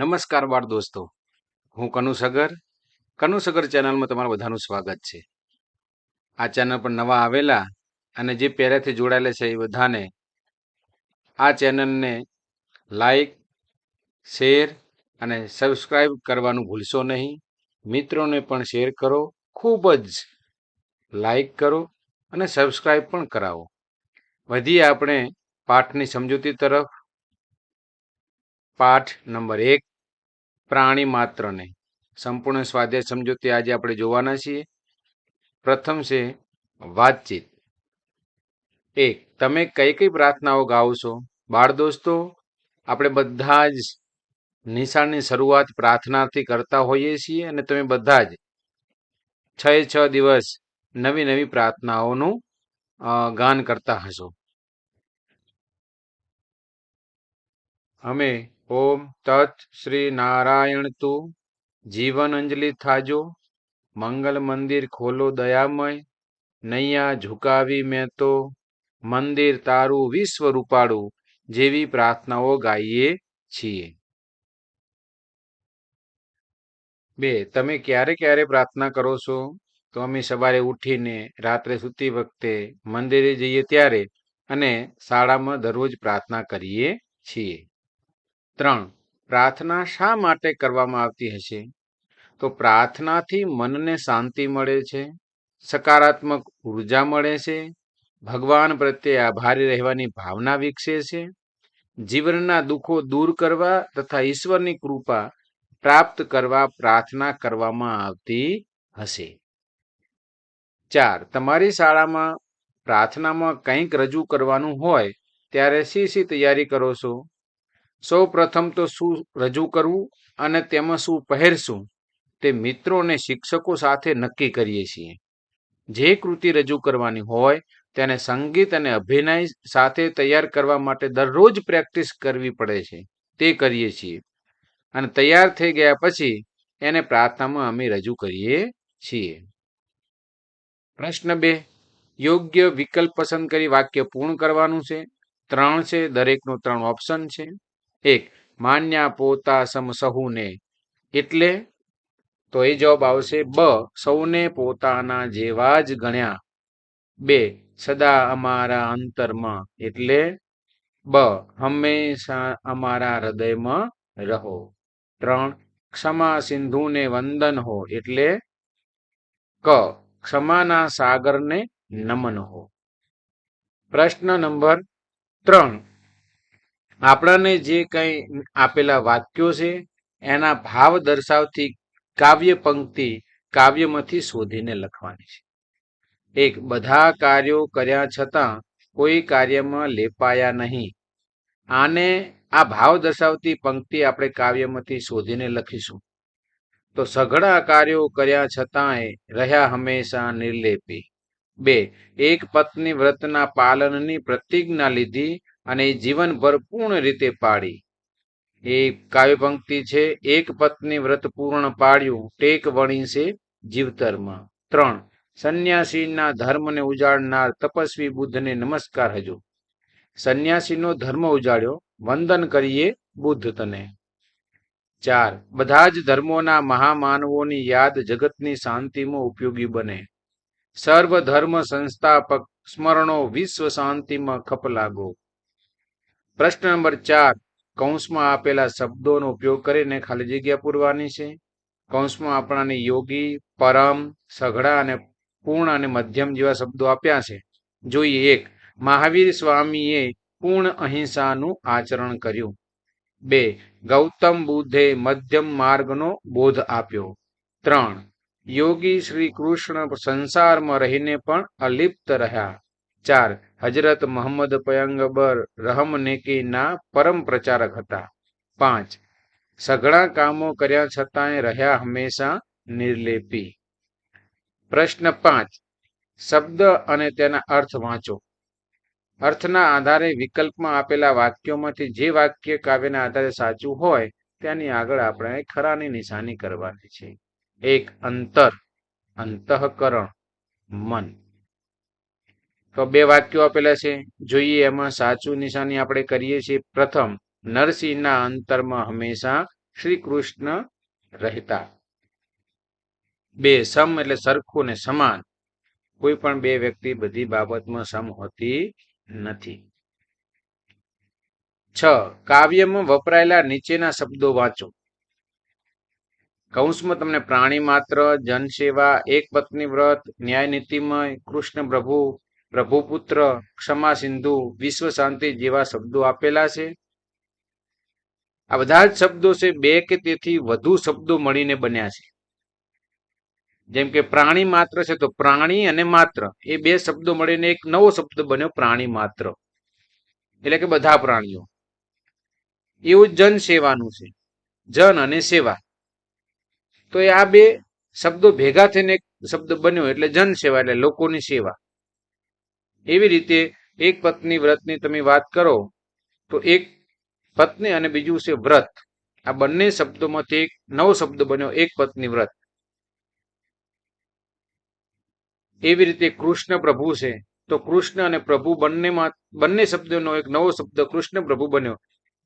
નમસ્કાર બાળ દોસ્તો. હું કનુ સગર. કનુ સગર ચેનલમાં તમારું બધાનું સ્વાગત છે. આ ચેનલ પર નવા આવેલા અને જે પહેલાંથી જોડાયેલા છે એ બધાને આ ચેનલને લાઈક, શેર અને સબસ્ક્રાઈબ કરવાનું ભૂલશો નહીં. મિત્રોને પણ શેર કરો, ખૂબ જ લાઈક કરો અને સબસ્ક્રાઈબ પણ કરાવો. વધીએ આપણે પાઠની સમજૂતી તરફ. પાઠ નંબર એક. પ્રાણી માત્રને સંપૂર્ણ સ્વાધ્યાય સમજૂતી આજે આપણે જોવાના છીએ. પ્રથમ છે વાતચીત. એક, તમે કઈ કઈ પ્રાર્થનાઓ ગાઓ છો? બાળ દોસ્તો, આપણે બધા જ નિશાળની શરૂઆત પ્રાર્થનાથી કરતા હોઈએ છીએ અને તમે બધા જ છ છ દિવસ નવી નવી પ્રાર્થનાઓનું ગાન કરતા હશો. અમે ઓમ તત શ્રી નારાયણ તું. જીવન અંજલિ થાજો. મંગલ મંદિર ખોલો દયામય. નૈયા ઝુકાવી મેં તો. મંદિર તારું વિશ્વ રૂપાડું જેવી પ્રાર્થનાઓ ગાઈએ છીએ. બે, તમે ક્યારે ક્યારે પ્રાર્થના કરો છો? તો અમે સવારે ઉઠીને રાત્રે સૂતી વખતે મંદિરે જઈએ ત્યારે અને શાળામાં દરરોજ પ્રાર્થના કરીએ છીએ. ત્રણ. પ્રાર્થના શા માટે કરવામાં આવતી હશે? તો પ્રાર્થનાથી મનને શાંતિ મળે છે, સકારાત્મક ઊર્જા મળે છે, ભગવાન પ્રત્યે આભારી રહેવાની ભાવના વિકસે છે, જીવનના દુઃખો દૂર કરવા તથા ઈશ્વરની કૃપા પ્રાપ્ત કરવા પ્રાર્થના કરવામાં આવતી હશે. ચાર. તમારી શાળામાં પ્રાર્થનામાં કંઈક રજૂ કરવાનું હોય ત્યારે શી શી તૈયારી કરો છો? સૌ પ્રથમ તો શું રજૂ કરવું અને તેમાં શું પહેરશું તે મિત્રો અને શિક્ષકો સાથે નક્કી કરીએ છીએ. જે કૃતિ રજૂ કરવાની હોય તેને સંગીત અને અભિનય સાથે તૈયાર કરવા માટે દરરોજ પ્રેક્ટિસ કરવી પડે છે, તે કરીએ છીએ. અને તૈયાર થઈ ગયા પછી એને પ્રાર્થનામાં અમે રજૂ કરીએ છીએ. પ્રશ્ન બે. યોગ્ય વિકલ્પ પસંદ કરી વાક્ય પૂર્ણ કરવાનું છે. ત્રણ છે, દરેકનો ત્રણ ઓપ્શન છે. એક, માન્યા પોતા સમ સહુને. એટલે તો એ જવાબ આવશે, બ, સૌને પોતાના જેવા જ ગણ્યા. બે, સદા અમારા અંતરમાં. એટલે, બ, હંમેશા અમારા હૃદયમાં રહો. ત્રણ, ક્ષમા સિંધુને વંદન હો. એટલે, ક, ક્ષમાના સાગરને નમન હો. પ્રશ્ન નંબર ત્રણ આપણને જે કંઈ આપેલા વાક્યો છે, એના ભાવ દર્શાવતી કાવ્ય પંક્તિ કાવ્યમાંથી શોધીને લખવાની છે. એક, બધા કાર્યો કર્યા છતાં કોઈ કાર્યમાં લેપાયા નહીં. આને આ ભાવ દર્શાવતી પંક્તિ આપણે કાવ્યમાંથી શોધીને લખીશું. તો સઘળા કાર્યો કર્યા છતાંય રહ્યા હંમેશા નિર્લેપી. બે, એક પત્ની વ્રતના પાલનની પ્રતિજ્ઞા લીધી અને જીવનભર પૂર્ણ રીતે પાડી. એ કાવ્ય પંક્તિ છે, એક પત્ની વ્રત પૂર્ણ પાડ્યું, ટેક વણી છે જીવતરમાં ત્રણ, સંન્યાસીના ધર્મને ઉજાડનાર તપસ્વી બુદ્ધને નમસ્કાર હજો. સંન્યાસીનો ધર્મ ઉજાડ્યો વંદન કરીએ બુદ્ધ તને. ચાર, બધા જ ધર્મોના મહામાનવોની યાદ જગતની શાંતિમાં ઉપયોગી બને. સર્વ ધર્મ સંસ્થાપક સ્મરણો વિશ્વ શાંતિમાં ખપ લાગો. પ્રશ્ન નંબર ચાર, કૌંસમાં આપેલા શબ્દોનો ઉપયોગ કરીને ખાલી જગ્યા પૂરવાની છે? કૌંસમાં આપણાને યોગી, પરમ, સઘળા અને પૂર્ણ અને મધ્યમ જેવા શબ્દો આપ્યા છે. જોઈએ એક, મહાવીર સ્વામીએ પૂર્ણ અહિંસાનું આચરણ કર્યું. બે, ગૌતમ બુદ્ધે મધ્યમ માર્ગનો બોધ આપ્યો. ત્રણ, યોગી શ્રી કૃષ્ણ સંસારમાં રહીને પણ અલિપ્ત રહ્યા. ચાર. હજરત મોહમ્મદ પયંગબર રહમ નેકીના પરમ પ્રચારક હતા. પાંચ. સઘળા કામો કર્યા છતાંય રહ્યા હંમેશા નિર્લેપી. પ્રશ્ન પાંચ. શબ્દ અને તેના અર્થ વાંચો. અર્થના આધારે વિકલ્પમાં આપેલા વાક્યોમાંથી જે વાક્ય કાવ્યના આધારે સાચું હોય, તેની આગળ આપણે ખરાની નિશાની કરવાની છે. એક, અંતર. અંતઃકરણ. મન. તો બે વાક્યો આપેલા છે. જોઈએ એમાં સાચું નિશાની આપણે કરીએ છીએ. પ્રથમ, નરસિંહના અંતરમાં હંમેશા શ્રી કૃષ્ણ રહેતા. બે, સમ એટલે સરખું ને સમાન. કોઈ પણ બે વ્યક્તિ બધી બાબતમાં સમ હોતી નથી. છ, કાવ્યમાં વપરાયેલા નીચેના શબ્દો વાંચો. કૌંસમાં તમને પ્રાણી માત્ર, જનસેવા, એક પત્ની વ્રત ન્યાય નીતિમય કૃષ્ણ પ્રભુ પ્રભુપુત્ર, ક્ષમા સિંધુ, વિશ્વ શાંતિ જેવા શબ્દો આપેલા છે. આ બધા જ શબ્દો છે, બે કે તેથી વધુ શબ્દો મળીને બન્યા છે. જેમ કે પ્રાણી માત્ર છે, તો પ્રાણી અને માત્ર, એ બે શબ્દો મળીને એક નવો શબ્દ બન્યો, પ્રાણી માત્ર. એટલે કે બધા પ્રાણીઓ. એવું જન સેવાનું છે. જન અને સેવા. તો એ આ બે શબ્દો ભેગા થઈને એક શબ્દ બન્યો, એટલે જન સેવા, એટલે લોકોની સેવા. એવી રીતે એક પત્ની વ્રતની તમે વાત કરો, તો એક પત્ની અને બીજું છે વ્રત. આ બંને શબ્દોમાંથી એક નવો શબ્દ બન્યો, એક પત્ની વ્રત. એવી રીતે કૃષ્ણ પ્રભુ છે, તો કૃષ્ણ અને પ્રભુ બંનેમાં, બંને શબ્દોનો એક નવો શબ્દ કૃષ્ણ પ્રભુ બન્યો,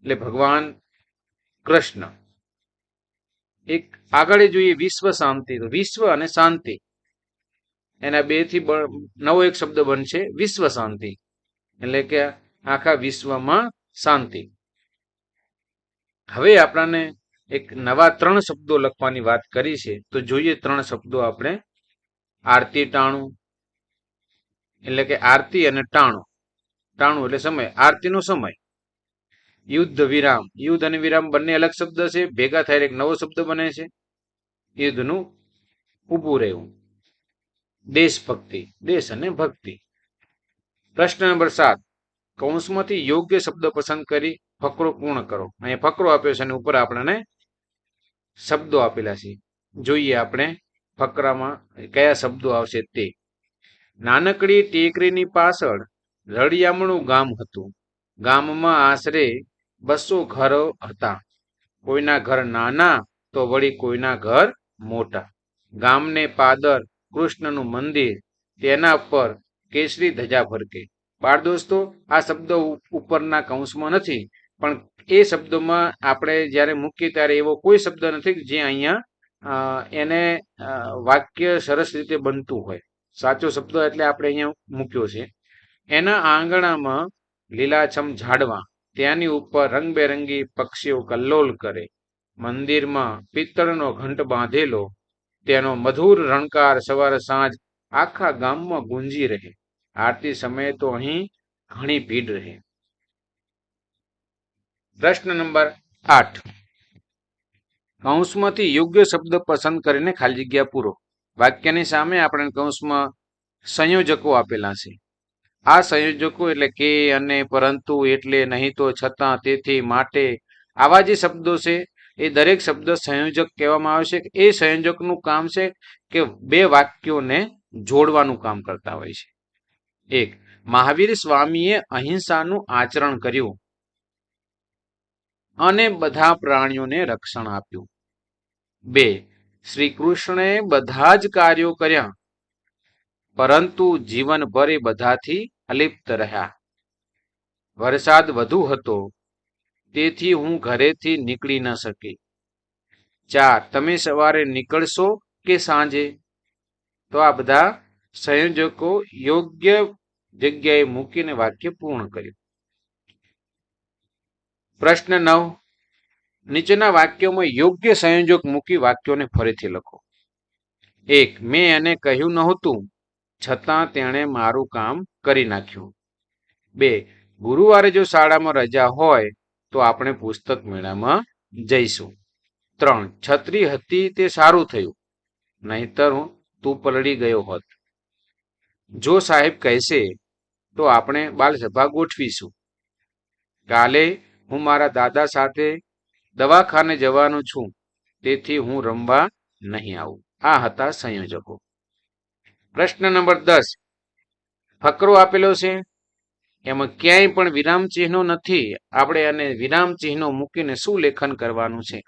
એટલે ભગવાન કૃષ્ણ. એક આગળ જોઈએ વિશ્વ શાંતિ, તો વિશ્વ અને શાંતિ. એના બેથી નવો એક શબ્દ બનશે વિશ્વ શાંતિ. એટલે કે આખા વિશ્વમાં શાંતિ. હવે આપણને એક નવા ત્રણ શબ્દો લખવાની વાત કરી છે, તો જોઈએ ત્રણ શબ્દો આપણે. આરતી, ટાણું. એટલે કે આરતી અને ટાણું. ટાણું એટલે સમય. આરતીનો સમય. યુદ્ધ, વિરામ. યુદ્ધ અને વિરામ બંને અલગ શબ્દ છે. ભેગા થાય એક નવો શબ્દ બને છે. યુદ્ધનું ઊભું રહેવું. દેશભક્તિ, દેશ અને ભક્તિ. પ્રશ્ન નંબર સાત. કૌંસમાંથી યોગ્ય શબ્દ પસંદ કરી ફકરો પૂર્ણ કરો. અહીંયા ફકરો આપ્યો છે અને ઉપર આપણને શબ્દો આપેલા છે. જોઈએ આપણે ફકરામાં કયા શબ્દો આવશે તે. નાનકડી ટેકરીની પાછળ રળિયામણું ગામ હતું. ગામમાં આશરે બસો ઘરો હતા. કોઈના ઘર નાના તો વળી કોઈના ઘર મોટા. ગામને પાદર કૃષ્ણનું મંદિર, તેના પર કેસરી ધજા ફરકે બાળ દોસ્તો, આ શબ્દો ઉપરના કૌંસમાં નથી, પણ એ શબ્દોમાં આપણે જ્યારે મૂકીએ ત્યારે એવો કોઈ શબ્દ નથી જે અહીંયા એને વાક્ય સરસ રીતે બનતું હોય. સાચો શબ્દ એટલે આપણે અહીંયા મૂક્યો છે. એના આંગણામાં લીલાછમ ઝાડવા, ત્યાંની ઉપર રંગબેરંગી પક્ષીઓ કલ્લોલ કરે. મંદિરમાં પિત્તળનો ઘંટ બાંધેલો તેનો મધુર રણકાર સવાર સાંજ આખા ગામમાં ગુંજી રહે. આરતી સમયે તો અહીં ઘણી ભીડ રહે. પ્રશ્ન નંબર આઠ. કૌંસમાંથી યોગ્ય શબ્દ પસંદ કરીને ખાલી જગ્યા પૂરો. વાક્યની સામે આપણે કૌંસમાં સંયોજકો આપેલા છે. આ સંયોજકો એટલે કે, અને, પરંતુ, એટલે, નહીં તો, છતાં, તેથી, માટે આવા જે શબ્દો છે એ દરેક શબ્દ સંયોજક કહેવામાં આવે છે એ સંયોજકનું કામ છે કે બે વાક્યોને જોડવાનું કામ કરતા હોય છે. એક, મહાવીર સ્વામીએ અહિંસાનું આચરણ કર્યું અને બધા પ્રાણીઓને રક્ષણ આપ્યું. બે શ્રી કૃષ્ણે બધા જ કાર્યો કર્યા, પરંતુ જીવનભર એ બધાથી અલિપ્ત રહ્યા. વરસાદ વધુ હતો તેથી હું ઘરેથી નીકળી ન શકી. ચાર, તમે સવારે નીકળશો કે સાંજે? તો આ બધા સંયોજકો યોગ્ય જગ્યાએ મૂકીને વાક્ય પૂર્ણ કર્યું. પ્રશ્ન નવ, નીચેના વાક્યોમાં યોગ્ય સંયોજક મૂકી વાક્યોને ફરીથી લખો. એક, મેં એને કહ્યું નહોતું, છતાં તેણે મારું કામ કરી નાખ્યું. બે, ગુરુવારે જો શાળામાં રજા હોય તો આપણે પુસ્તક મેળામાં જઈશું. ત્રણ, છત્રી હતી તે સારું થયું. નહીતર તું પલળી ગયો હોત. જો સાહેબ કહેશે, તો આપણે બાલસભા ગોઠવીશું. કાલે હું મારા દાદા સાથે દવાખાને જવાનું છું, તેથી હું રમવા નહીં આવું. આ હતા સંયોજકો. પ્રશ્ન નંબર દસ. ફકરો આપેલો છે? એમાં ક્યાંય પણ વિરામ ચિહ્નો નથી. આપણે આને વિરામ ચિહ્નો મૂકીને શું લેખન કરવાનું છે?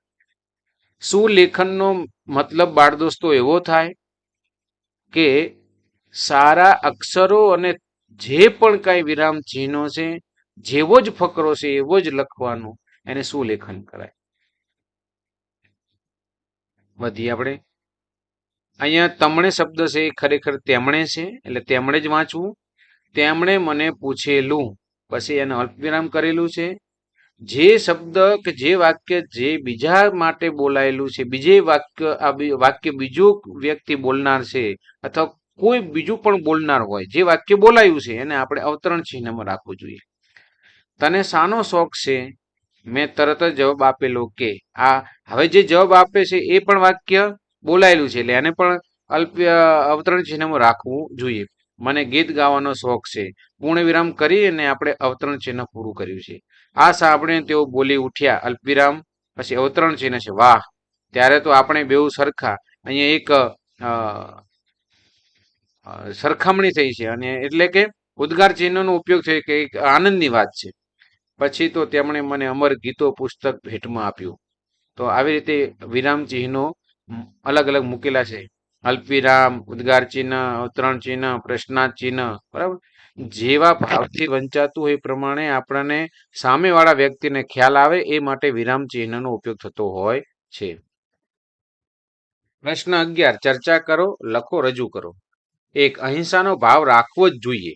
શું લેખનનો મતલબ બાળ દોસ્તો એવો થાય કે સારા અક્ષરો અને જે પણ કાંઈ વિરામ ચિહ્નો છે, જેવો જ ફકરો છે, એવો જ લખવાનો, એને શું લેખન કરાય? વધીએ આપણે. અહીંયા તમણે શબ્દ છે એ ખરેખર તેમણે છે, એટલે તેમણે જ વાંચવું. તેમણે મને પૂછેલું. પછી એને અલ્પવિરામ કરેલું છે. જે શબ્દ કે જે વાક્ય જે બીજા માટે બોલાયેલું છે, બીજે વાક્ય, આ વાક્ય બીજું વ્યક્તિ બોલનાર છે અથવા કોઈ બીજું પણ બોલનાર હોય, જે વાક્ય બોલાયું છે, એને આપણે અવતરણ ચિહ્નમાં રાખવું જોઈએ. તને શાનો શોખ છે? મેં તરત જ જવાબ આપેલો કે આ હવે જે જવાબ આપે છે એ પણ વાક્ય બોલાયેલું છે, એટલે એને પણ અલ્પ અવતરણ ચિહ્નમાં રાખવું જોઈએ. મને ગીત ગાવાનો શોખ છે. પૂર્ણ વિરામ કરી અને આપણે અવતરણ ચિહ્ન પૂરું કર્યું છે. આ સાંભળીને તેઓ બોલી ઉઠ્યા, અલ્પવિરામ. પછી અવતરણ ચિહ્ન છે, વાહ. ત્યારે તો આપણે બેઉ સરખા. અહીંયા એક સરખામણી થઈ છે અને એટલે કે ઉદ્ગાર ચિહ્નનો ઉપયોગ થયો કે એક આનંદની વાત છે. પછી તો તેમણે મને અમર ગીતો પુસ્તક ભેટમાં આપ્યું. તો આવી રીતે વિરામ ચિહ્નો અલગ અલગ મૂકેલા છે. અલ્પવિરામ, ઉદ્ગાર ચિહ્ન અવતરણ ચિહ્ન, પ્રશ્નાર્થ ચિહ્ન, બરાબર? જેવા ભાવથી વંચાતું હોય પ્રમાણે આપણને સામેવાળા વ્યક્તિને ખ્યાલ આવે એ માટે વિરામ ચિહ્નનો ઉપયોગ થતો હોય છે. પ્રશ્ન અગિયાર, ચર્ચા કરો, લખો, રજૂ કરો. એક, અહિંસાનો ભાવ રાખવો જ જોઈએ.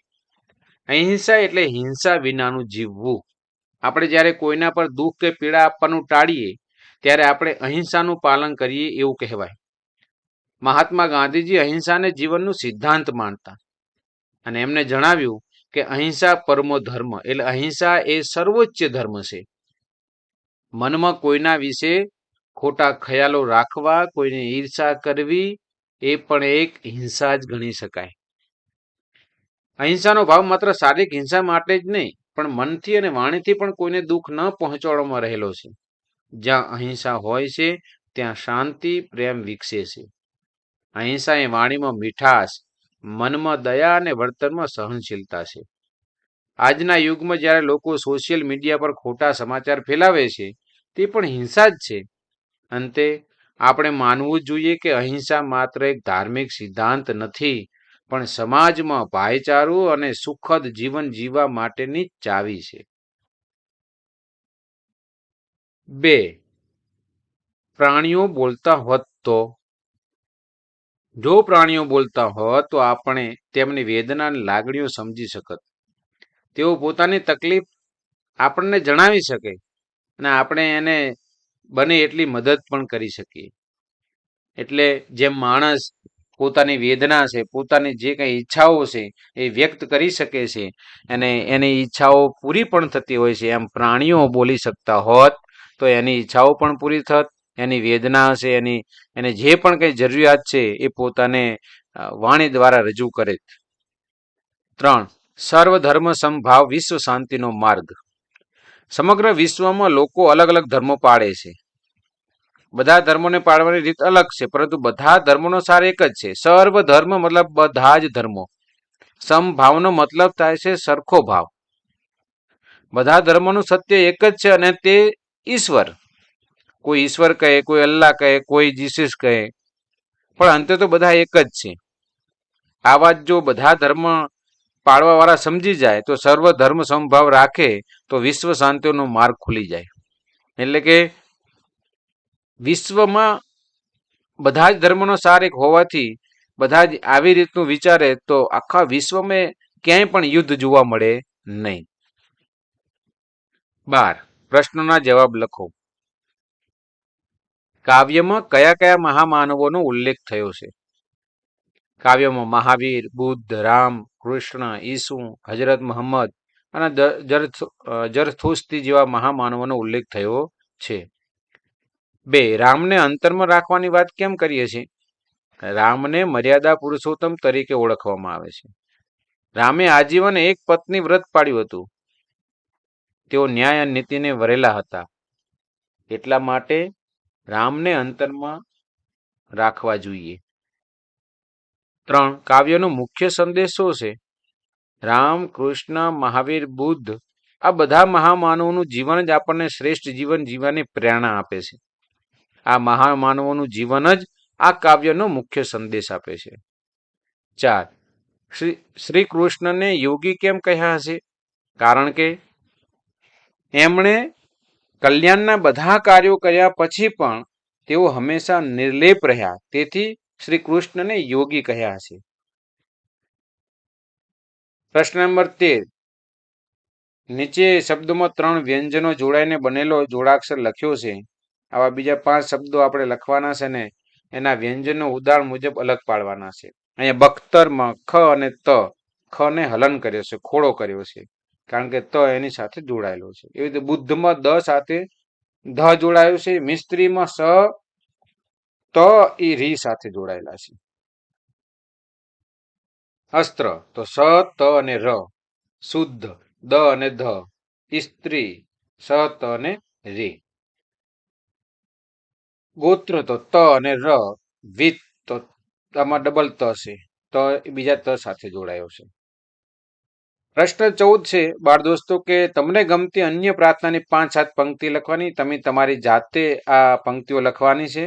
અહિંસા એટલે હિંસા વિનાનું જીવવું. આપણે જ્યારે કોઈના પર દુઃખ કે પીડા આપવાનું ટાળીએ, ત્યારે આપણે અહિંસાનું પાલન કરીએ એવું કહેવાય. મહાત્મા ગાંધીજી અહિંસાને જીવનનું સિદ્ધાંત માનતા. અને એમને જણાવ્યું કે અહિંસા પરમો ધર્મ, એટલે અહિંસા એ સર્વોચ્ચ ધર્મ છે. મનમાં કોઈના વિશે ખોટા ખ્યાલો રાખવા, કોઈને ઈર્ષા કરવી, એ પણ એક હિંસા જ ગણી શકાય. અહિંસાનો ભાવ માત્ર શારીરિક હિંસા માટે જ નહીં, પણ મનથી અને વાણીથી પણ કોઈને દુઃખ ન પહોંચાડવામાં રહેલો છે. જ્યાં અહિંસા હોય છે, ત્યાં શાંતિ, પ્રેમ વિકસે છે. અહિંસા એ વાણીમાં મીઠાશ, મનમાં દયા અને વર્તનમાં સહનશીલતા છે. આજના યુગમાં જ્યારે લોકો સોશિયલ મીડિયા પર ખોટા સમાચાર ફેલાવે છે, તે પણ હિંસા જ છે. અંતે, આપણે માનવું જોઈએ કે અહિંસા માત્ર એક ધાર્મિક સિદ્ધાંત નથી, પણ સમાજમાં ભાઈચારો અને સુખદ જીવન જીવવા માટેની ચાવી છે. બે. પ્રાણીઓ બોલતા હોત તો જો પ્રાણીઓ બોલતા હોત, તો આપણે તેમની વેદના અને લાગણીઓ સમજી શકત. તેઓ પોતાની તકલીફ આપણને જણાવી શકે અને આપણે એને બને એટલી મદદ પણ કરી શકીએ. એટલે જેમ માણસ પોતાની વેદના છે, પોતાની જે કંઈ ઈચ્છાઓ છે, એ વ્યક્ત કરી શકે છે અને એની ઈચ્છાઓ પૂરી પણ થતી હોય છે. એમ પ્રાણીઓ બોલી શકતા હોત, તો એની ઈચ્છાઓ પણ પૂરી થત એની વેદના હશે, એની, એને જે પણ કંઈ જરૂરિયાત છે એ પોતાને વાણી દ્વારા રજૂ કરે. ત્રણ, સર્વધર્મ સમભાવ વિશ્વ શાંતિનો માર્ગ. સમગ્ર વિશ્વમાં લોકો અલગ અલગ ધર્મો પાળે છે. બધા ધર્મોને પાળવાની રીત અલગ છે, પરંતુ બધા ધર્મોનો સાર એક જ છે. સર્વ ધર્મ મતલબ બધા જ ધર્મો. સમભાવનો મતલબ થાય છે સરખો ભાવ. બધા ધર્મોનું સત્ય એક જ છે અને તે ઈશ્વર. કોઈ ઈશ્વર કહે, કોઈ અલ્લાહ કહે, કોઈ જીસસ કહે. પણ અંતે તો બધા એક જ છે. આ વાત જો બધા ધર્મ પાળવાવાળા સમજી જાય, તો સર્વ ધર્મ સમભાવ રાખે, તો વિશ્વ શાંતિનો માર્ગ ખુલી જાય. એટલે કે વિશ્વમાં બધા જ ધર્મનો સાર એક હોવાથી બધા જ આવી રીતનું વિચારે, તો આખા વિશ્વમાં ક્યાંય પણ યુદ્ધ જોવા મળે નહીં. બાર પ્રશ્નના જવાબ લખો. કાવ્યમાં કયા કયા મહામાનવોનો ઉલ્લેખ થયો છે? કાવ્યમાં મહાવીર, બુદ્ધ, રામ, કૃષ્ણ, ઈસુ હજરત મોહમ્મદ અને જરથુસ્તી જેવા મહામાનવોનો ઉલ્લેખ થયો છે. બે, રામને અંતરમાં રાખવાની વાત કેમ કરીએ છીએ? રામને મર્યાદા પુરુષોત્તમ તરીકે ઓળખવામાં આવે છે. રામે આજીવન એક પત્ની વ્રત પાડ્યું હતું. તેઓ ન્યાય નીતિને વરેલા હતા. એટલા માટે રામને અંતરમાં રાખવા જોઈએ. ત્રણ, કાવ્યનો મુખ્ય સંદેશ શું છે? રામ, કૃષ્ણ, મહાવીર, બુદ્ધ, આ બધા મહામાનવોનું જીવન જ આપણને શ્રેષ્ઠ જીવન જીવવાની પ્રેરણા આપે છે. આ મહામાનવોનું જીવન જ આ કાવ્યનો મુખ્ય સંદેશ આપે છે. ચાર, શ્રી શ્રી કૃષ્ણને યોગી કેમ કહ્યા હશે? કારણ કે એમણે કલ્યાણના બધા કાર્યો કર્યા પછી પણ તેઓ હંમેશા નિર્લેપ રહ્યા. તેથી શ્રી કૃષ્ણને યોગી કહ્યા છે. પ્રશ્ન નંબર તેર. નીચે શબ્દોમાં ત્રણ વ્યંજનો જોડાઈને બનેલો જોડાક્ષર લખ્યો છે. આવા બીજા પાંચ શબ્દો આપણે લખવાના છે ને એના વ્યંજનો ઉદાહરણ મુજબ અલગ પાડવાના છે. અહીંયા બખ્તરમાં ખ અને ત. ખ ને હલન કર્યો છે, ખોડો કર્યો છે. કારણ કે ત એની સાથે જોડાયેલો છે. એવી રીતે બુદ્ધમાં દ સાથે ધ જોડાયું છે, મિસ્ત્રીમાં સ, ત એ રી સાથે જોડાયેલા છે. અસ્ત્ર, તો સ, ત અને ર. શુદ્ધ, દ અને ધ. ઇસ્ત્રી, સ, ત અને રી. ગોત્ર, તો ત અને ર. વિત તો આમાં ડબલ ત છે. ત બીજા ત સાથે જોડાયો છે. પ્રશ્ન ચૌદ છે, બાળ દોસ્તો, કે તમને ગમતી અન્ય પ્રાર્થનાની પાંચ સાત પંક્તિ લખવાની, તમે તમારી જાતે આ પંક્તિઓ લખવાની છે.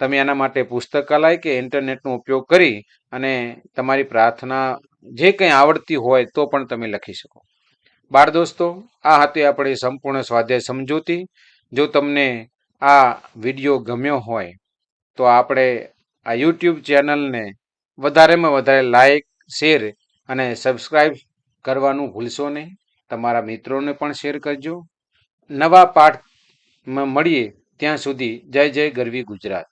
તમે એના માટે પુસ્તકાલય કે ઇન્ટરનેટનો ઉપયોગ કરી અને તમારી પ્રાર્થના જે કંઈ આવડતી હોય તો પણ તમે લખી શકો. બાળ દોસ્તો, આ હતી આપણી સંપૂર્ણ સ્વાધ્યાય સમજૂતી. જો તમને આ વીડિયો ગમ્યો હોય, તો આપણે આ યુટ્યુબ ચેનલને વધારેમાં વધારે લાઈક, શેર અને સબસ્ક્રાઈબ કરવાનું ભૂલશો નહીં. તમારા મિત્રોને પણ શેર કરજો. નવા પાઠમાં મળીએ ત્યાં સુધી જય જય ગરવી ગુજરાત.